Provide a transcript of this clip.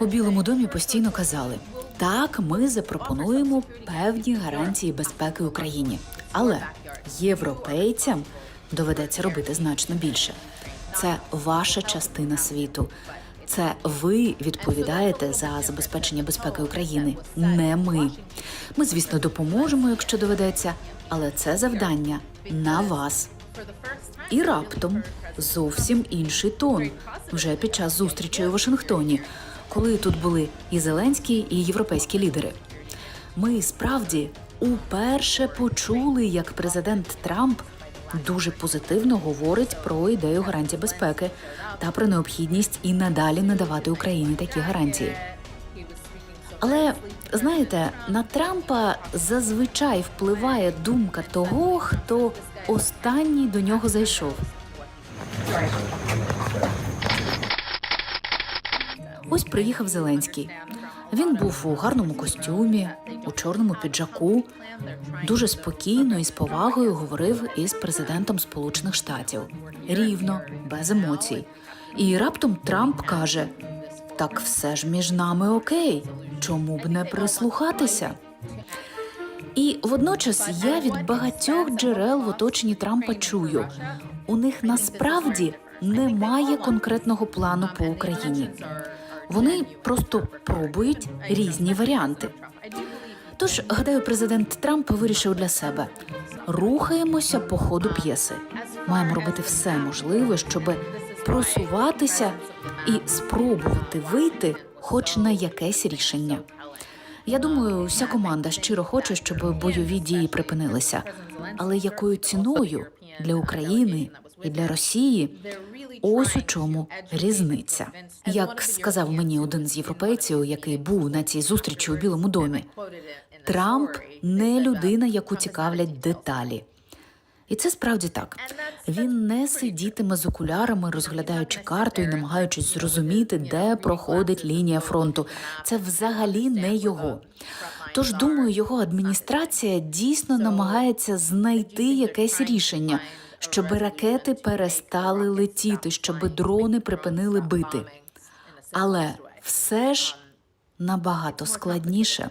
У Білому домі постійно казали: так, ми запропонуємо певні гарантії безпеки Україні, але європейцям доведеться робити значно більше. Це ваша частина світу. Це ви відповідаєте за забезпечення безпеки України, не ми. Ми, звісно, допоможемо, якщо доведеться, але це завдання на вас. І раптом зовсім інший тон вже під час зустрічі у Вашингтоні, коли тут були і Зеленський, і європейські лідери. Ми справді уперше почули, як президент Трамп дуже позитивно говорить про ідею гарантій безпеки та про необхідність і надалі надавати Україні такі гарантії. Але знаєте, на Трампа зазвичай впливає думка того, хто останній до нього зайшов. Ось приїхав Зеленський. Він був у гарному костюмі, у чорному піджаку, дуже спокійно і з повагою говорив із президентом Сполучених Штатів. Рівно, без емоцій. І раптом Трамп каже: так все ж між нами окей. Чому б не прислухатися? І водночас я від багатьох джерел в оточенні Трампа чую: у них насправді немає конкретного плану по Україні. Вони просто пробують різні варіанти. Тож, гадаю, президент Трамп вирішив для себе: рухаємося по ходу п'єси. Маємо робити все можливе, щоб просуватися і спробувати вийти хоч на якесь рішення. Я думаю, вся команда щиро хоче, щоб бойові дії припинилися. Але якою ціною для України і для Росії? Ось у чому різниця. Як сказав мені один з європейців, який був на цій зустрічі у Білому домі, Трамп не людина, яку цікавлять деталі. І це справді так. Він не сидітиме з окулярами, розглядаючи карту і намагаючись зрозуміти, де проходить лінія фронту. Це взагалі не його. Тож, думаю, його адміністрація дійсно намагається знайти якесь рішення, щоб ракети перестали летіти, щоб дрони припинили бити. Але все ж набагато складніше.